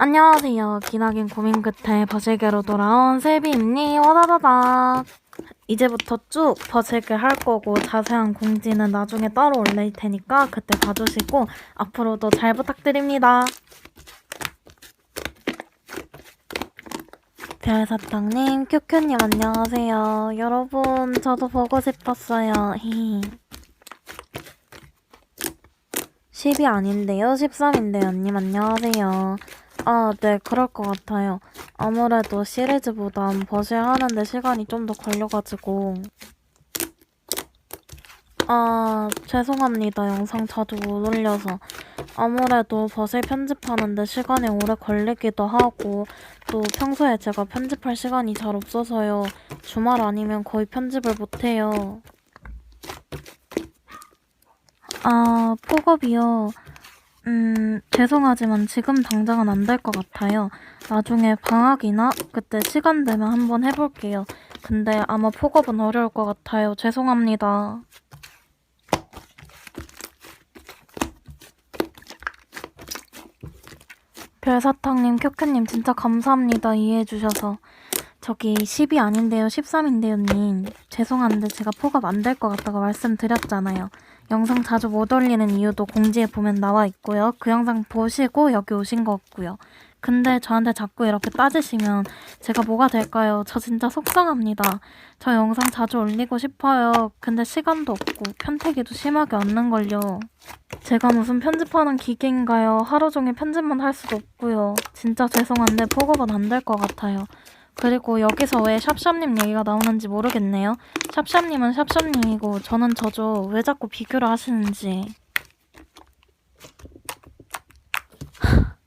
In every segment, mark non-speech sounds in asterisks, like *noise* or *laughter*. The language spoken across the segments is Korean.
안녕하세요. 기나긴 고민 끝에 버실게로 돌아온 세비입니 와다다닥. 이제부터 쭉 버실게 할 거고 자세한 공지는 나중에 따로 올릴 테니까 그때 봐주시고 앞으로도 잘 부탁드립니다. 별사탕님, 큐큐님 안녕하세요. 여러분, 저도 보고 싶었어요. *laughs* 히히. 10이 아닌데요. 13인데요. 님 안녕하세요. 아, 네, 그럴 것 같아요. 아무래도 시리즈보단 버실 하는데 시간이 좀 더 걸려가지고. 아, 죄송합니다. 영상 자주 못 올려서. 아무래도 버실 편집하는데 시간이 오래 걸리기도 하고, 또 평소에 제가 편집할 시간이 잘 없어서요. 주말 아니면 거의 편집을 못해요. 아, 폭업이요. 음, 죄송하지만 지금 당장은 안 될 것 같아요. 나중에 방학이나 그때 시간 되면 한번 해볼게요. 근데 아마 폭업은 어려울 것 같아요. 죄송합니다. 별사탕님, 큐큐님 진짜 감사합니다. 이해해주셔서. 저기 10이 아닌데요. 13인데요, 님. 죄송한데 제가 폭업 안 될 것 같다고 말씀드렸잖아요. 영상 자주 못 올리는 이유도 공지에 보면 나와 있고요. 그 영상 보시고 여기 오신 거 같고요. 근데 저한테 자꾸 이렇게 따지시면 제가 뭐가 될까요? 저 진짜 속상합니다. 저 영상 자주 올리고 싶어요. 근데 시간도 없고 편태기도 심하게 없는걸요. 제가 무슨 편집하는 기계인가요? 하루 종일 편집만 할 수도 없고요. 진짜 죄송한데 폭업은 안될 것 같아요. 그리고 여기서 왜 샵샵님 얘기가 나오는지 모르겠네요. 샵샵님은 샵샵님이고 저는 저죠. 왜 자꾸 비교를 하시는지. *laughs*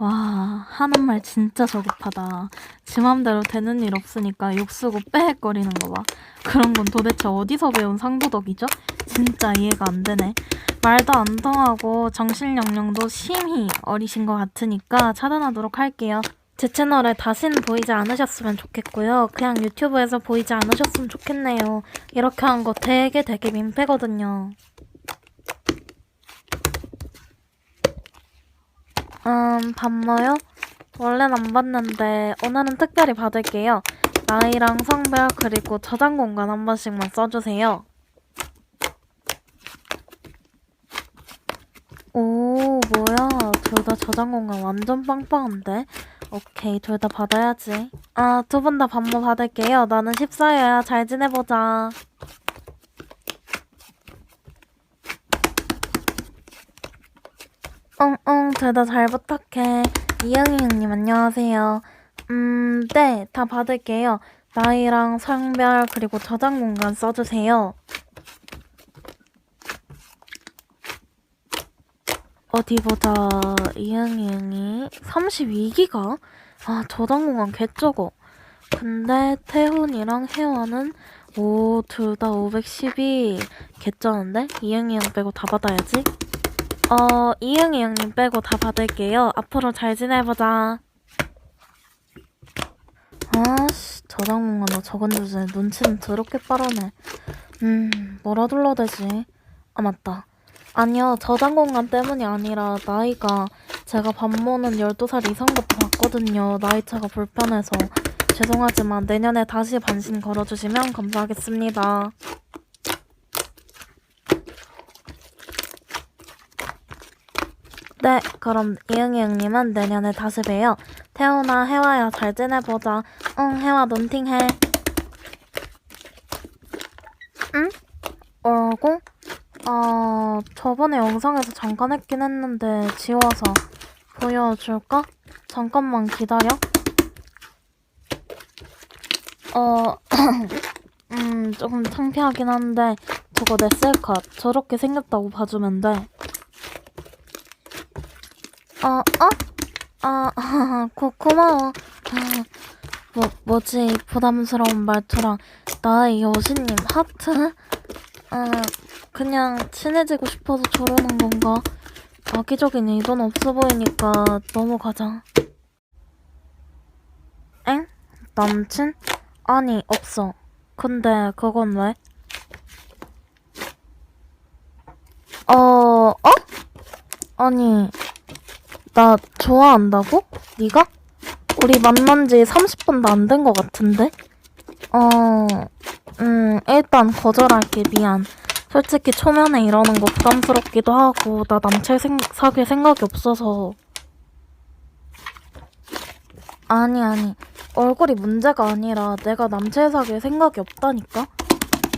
와, 하는 말 진짜 저급하다. 지 맘대로 되는 일 없으니까 욕 쓰고 빼헷거리는 거 봐. 그런 건 도대체 어디서 배운 상도덕이죠? 진짜 이해가 안 되네. 말도 안 통하고 정신연령도 심히 어리신 것 같으니까 차단하도록 할게요. 제 채널에 다시는 보이지 않으셨으면 좋겠고요. 그냥 유튜브에서 보이지 않으셨으면 좋겠네요. 이렇게 한 거 되게 되게 민폐거든요. 음, 반모요? 원래는 안 받는데 오늘은 특별히 받을게요. 나이랑 성별 그리고 저장 공간 한 번씩만 써주세요. 오, 뭐야. 둘 다 저장 공간 완전 빵빵한데? 오케이, 둘 다 받아야지. 아, 두 분 다 반모 받을게요. 나는 14여야. 잘 지내보자. 응, 둘다 잘 부탁해. 이영희 형님, 안녕하세요. 음, 네, 다 받을게요. 나이랑 성별, 그리고 저장 공간 써주세요. 어디 보자. 이응이 응이 32기가? 아, 저장 공간 개쩌고. 근데 태훈이랑 혜원은 오, 둘 다 512. 개쩌는데? 이응이 형 빼고 다 받아야지. 어, 이응이 형님 빼고 다 받을게요. 앞으로 잘 지내보자. 아씨, 저장 공간도 적은 주제 눈치는 더럽게 빠르네. 음, 뭐라 둘러야 되지? 아, 맞다. 아니요, 저장 공간 때문이 아니라 나이가 제가 반모는 12살 이상부터 봤거든요. 나이차가 불편해서. 죄송하지만 내년에 다시 반신 걸어주시면 감사하겠습니다. 네, 그럼 이응이 형님은 내년에 다시 봬요. 태훈아, 혜화야, 잘 지내보자. 응, 혜화 논팅해. 응? 뭐라고? 아, 저번에 영상에서 잠깐 했긴 했는데 지워서 보여줄까? 잠깐만 기다려. 어, *coughs* 음, 조금 창피하긴 한데 저거 내 셀카 저렇게 생겼다고 봐주면 돼. 어, 어? 아, *laughs* 고, 고마워. 아, 뭐, 뭐지, 부담스러운 말투랑 나의 여신님 하트? 아, 그냥 친해지고 싶어서 저러는 건가? 악의적인 의도는 없어 보이니까 넘어가자. 엥? 남친? 아니, 없어. 근데 그건 왜? 어, 어? 아니, 나 좋아한다고? 네가? 우리 만난 지 30분도 안 된 것 같은데? 어, 음, 일단 거절할게, 미안. 솔직히 초면에 이러는 거 부담스럽기도 하고, 나 남친 생, 사귈 생각이 없어서. 아니, 아니. 얼굴이 문제가 아니라 내가 남친 사귈 생각이 없다니까?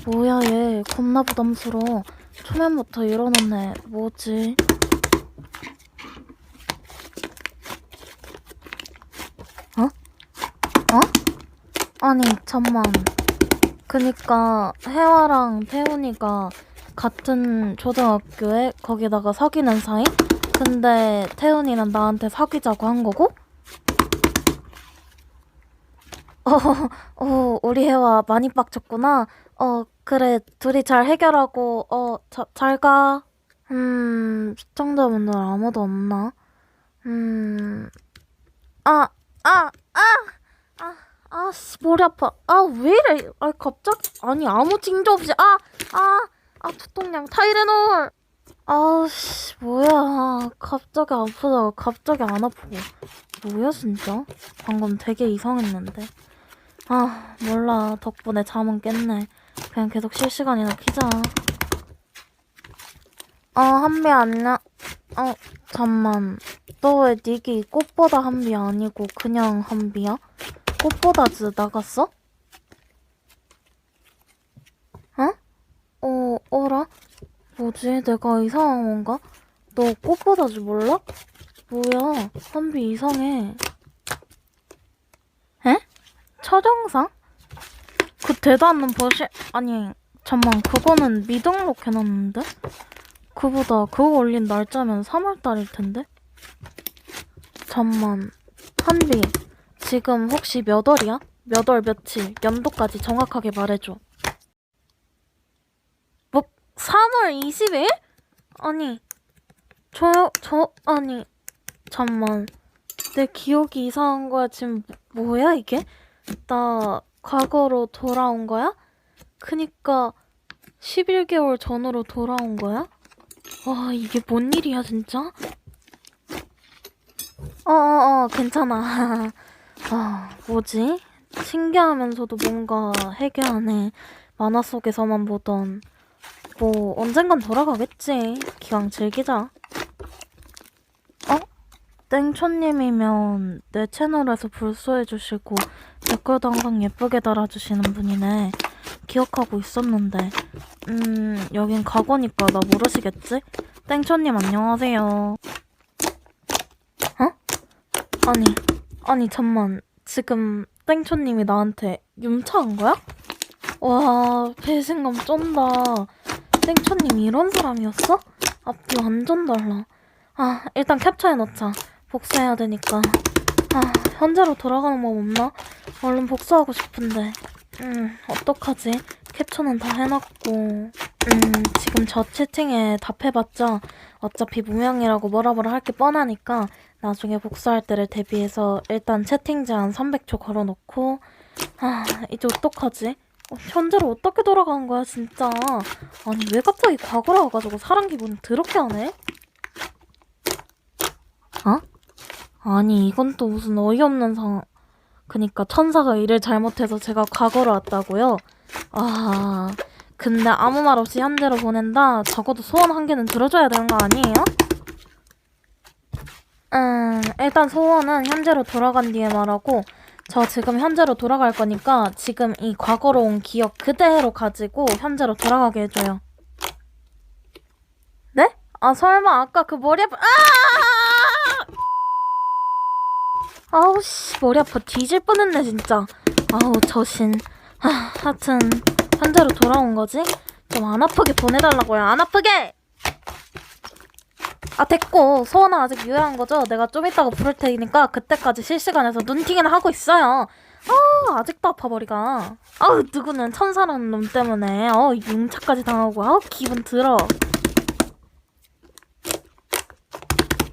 뭐야, 얘. 겁나 부담스러워. 초면부터 이러는 애, 뭐지? 어? 어? 아니, 잠만. 그니까, 혜화랑 태훈이가 같은 초등학교에 거기다가 사귀는 사이? 근데 태훈이는 나한테 사귀자고 한 거고? 어, *laughs* 어, 우리 혜화 많이 빡쳤구나. 어, 그래, 둘이 잘 해결하고, 어, 자, 잘 가. 음, 시청자분들 아무도 없나? 음, 아, 아, 아, 아, 아, 씨, 머리 아파. 아, 왜 이래? 아, 갑자기, 아니, 아무 징조 없이, 아, 아, 아, 두통약, 타이레놀. 아우, 씨, 뭐야. 갑자기 아프다가 갑자기 안 아프고. 뭐야, 진짜? 방금 되게 이상했는데. 아, 몰라. 덕분에 잠은 깼네. 그냥 계속 실시간이나 키자. 어, 한비 안녕. 어, 잠만. 너왜 닉이 꽃보다 한비 아니고 그냥 한비야? 꽃보다 즈 나갔어? 어? 어, 어라? 뭐지? 내가 이상한 건가? 너 꽃보다즈 몰라? 뭐야? 한비 이상해. 에? 첫영상? 그 대단한 버시 아니 잠만 그거는 미등록 해놨는데? 그보다 그거 올린 날짜면 3월달일 텐데? 잠만 한비 지금 혹시 몇 월이야? 몇 월 며칠 연도까지 정확하게 말해줘 뭐 3월 20일? 아니 저요 저 아니 잠만 내 기억이 이상한 거야 지금 뭐야 이게? 나 과거로 돌아온 거야? 그니까 11개월 전으로 돌아온 거야? 와 이게 뭔 일이야 진짜? 어어어 괜찮아 *laughs* 아 뭐지? 신기하면서도 뭔가 해괴하네 만화 속에서만 보던 뭐 언젠간 돌아가겠지 기왕 즐기자 어? 땡초님이면 내 채널에서 불소해주시고 댓글도 항상 예쁘게 달아주시는 분이네. 기억하고 있었는데. 음, 여긴 과거니까 나 모르시겠지? 땡초님 안녕하세요. 어? 아니, 아니, 잠만. 지금 땡초님이 나한테 윤차한 거야? 와, 배신감 쩐다. 땡초님 이런 사람이었어? 앞뒤 완전 달라. 아, 일단 캡처해놓자. 복수해야 되니까. 아, 현재로 돌아가는 법 없나? 얼른 복수하고 싶은데. 음, 어떡하지? 캡처는 다 해놨고. 음, 지금 저 채팅에 답해봤자 어차피 무명이라고 뭐라 뭐라 할 게 뻔하니까 나중에 복수할 때를 대비해서 일단 채팅 제한 300초 걸어놓고. 아, 이제 어떡하지? 어, 현재로 어떻게 돌아간 거야, 진짜. 아니, 왜 갑자기 과거로 와가지고 사람 기분 더럽게 하네? 어? 아니, 이건 또 무슨 어이없는 상황. 그니까 천사가 일을 잘못해서 제가 과거로 왔다고요? 아, 근데 아무 말 없이 현재로 보낸다? 적어도 소원 한 개는 들어줘야 되는 거 아니에요? 음, 일단 소원은 현재로 돌아간 뒤에 말하고, 저 지금 현재로 돌아갈 거니까 지금 이 과거로 온 기억 그대로 가지고 현재로 돌아가게 해줘요. 네? 아, 설마 아까 그 머리 아파, 아! 아우 씨 머리 아파 뒤질 뻔했네 진짜 아우 저신 하, 하여튼 현재로 돌아온 거지? 좀 안 아프게 보내달라고요 안 아프게! 아 됐고. 소원은 아직 유효한 거죠? 내가 좀 이따가 부를 테니까 그때까지 실시간에서 눈팅이나 하고 있어요. 아 아직도 아파 머리가. 아우 누구는 천사라는 놈 때문에. 어 융차까지 당하고. 아우 기분 들어.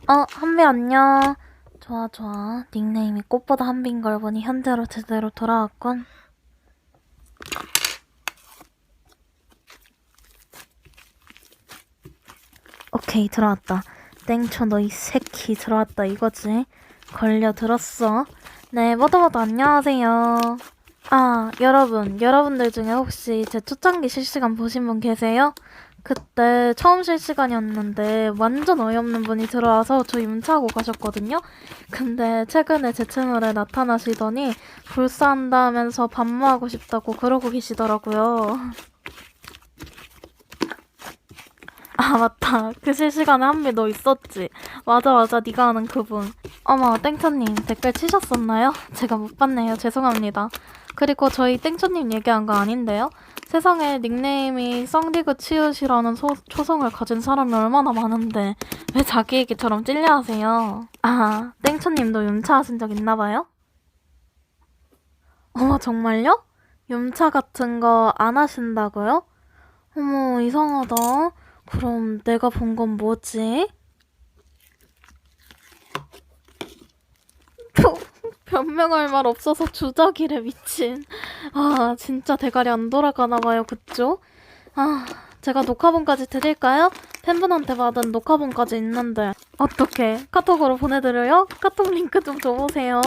어 한비 안녕. 좋아, 좋아. 닉네임이 꽃보다 한빈 걸 보니 현재로 제대로 돌아왔군. 오케이, 들어왔다. 땡초 너 이 새끼 들어왔다 이거지? 걸려 들었어. 네, 모두 모두 안녕하세요. 아, 여러분, 여러분들 중에 혹시 제 초창기 실시간 보신 분 계세요? 그때 처음 실시간이었는데 완전 어이없는 분이 들어와서 저 임차하고 가셨거든요? 근데 최근에 제 채널에 나타나시더니 불사한다면서 반모하고 싶다고 그러고 계시더라고요. *laughs* 아 맞다. 그 실시간에 한미 너 있었지. 맞아 맞아. 네가 아는 그분. 어머 땡초님 댓글 치셨었나요? 제가 못 봤네요. 죄송합니다. 그리고 저희 땡초님 얘기한 거 아닌데요? 세상에 닉네임이 썬디그 치읓이라는 소- 초성을 가진 사람이 얼마나 많은데 왜 자기 얘기처럼 찔려하세요? 아 땡초님도 윤차하신 적 있나봐요? 어머 정말요? 윤차 같은 거 안 하신다고요? 어머 이상하다 그럼 내가 본 건 뭐지? 표, 변명할 말 없어서 주작이래 미친. 아 진짜 대가리 안 돌아가나 봐요 그쪽? 아 제가 녹화본까지 드릴까요? 팬분한테 받은 녹화본까지 있는데 어떻게 카톡으로 보내드려요? 카톡 링크 좀 줘보세요.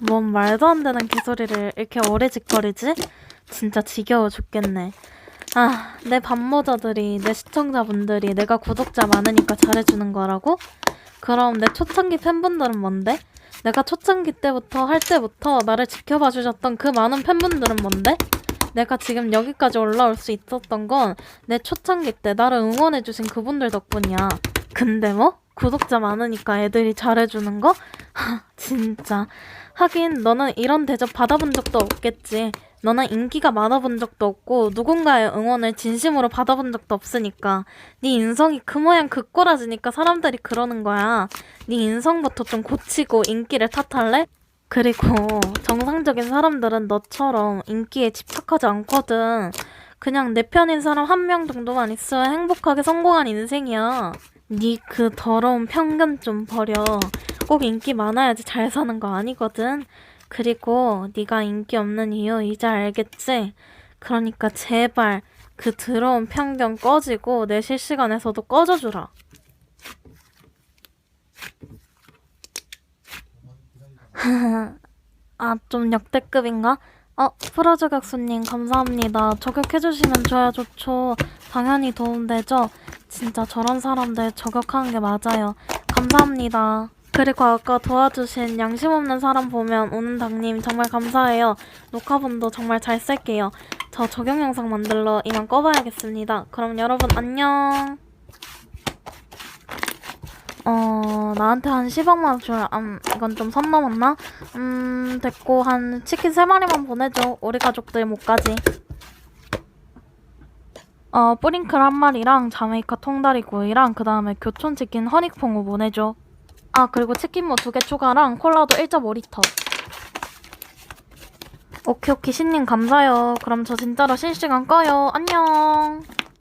뭔 말도 안 되는 개소리를 이렇게 오래 짓거리지? 진짜 지겨워 죽겠네. 아, 내 반모자들이, 내 시청자분들이 내가 구독자 많으니까 잘해주는 거라고? 그럼 내 초창기 팬분들은 뭔데? 내가 초창기 때부터 할 때부터 나를 지켜봐 주셨던 그 많은 팬분들은 뭔데? 내가 지금 여기까지 올라올 수 있었던 건 내 초창기 때 나를 응원해주신 그분들 덕분이야. 근데 뭐? 구독자 많으니까 애들이 잘해주는 거? 하, *laughs* 진짜. 하긴 너는 이런 대접 받아본 적도 없겠지. 너는 인기가 많아본 적도 없고 누군가의 응원을 진심으로 받아본 적도 없으니까 네 인성이 그 모양 그 꼬라지니까 사람들이 그러는 거야. 네 인성부터 좀 고치고 인기를 탓할래? 그리고 정상적인 사람들은 너처럼 인기에 집착하지 않거든. 그냥 내 편인 사람 한 명 정도만 있으면 행복하게 성공한 인생이야. 네 그 더러운 편견 좀 버려. 꼭 인기 많아야지 잘 사는 거 아니거든. 그리고 네가 인기 없는 이유 이제 알겠지? 그러니까 제발 그 더러운 편견 꺼지고 내 실시간에서도 꺼져주라. *laughs* 아, 좀 역대급인가? 어, 프로저격수님 감사합니다. 저격해주시면 줘야 좋죠. 당연히 도움되죠. 진짜 저런 사람들 저격하는 게 맞아요. 감사합니다. 그리고 아까 도와주신 양심 없는 사람 보면 오는 당님 정말 감사해요. 녹화본도 정말 잘 쓸게요. 저 적용 영상 만들러 이만 꺼봐야겠습니다. 그럼 여러분 안녕. 어, 나한테 한 10억만 원 줘야, 음, 이건 좀 선 넘었나? 음, 됐고, 한 치킨 3마리만 보내줘. 우리 가족들 못 가지. 어, 뿌링클 한 마리랑 자메이카 통다리 구이랑 그 다음에 교촌 치킨 허니콩우 보내줘. 아, 그리고 치킨무 두 개 추가랑 콜라도 1.5리터. 오케이, 오케이. 신님 감사해요. 그럼 저 진짜로 실시간 꺼요. 안녕.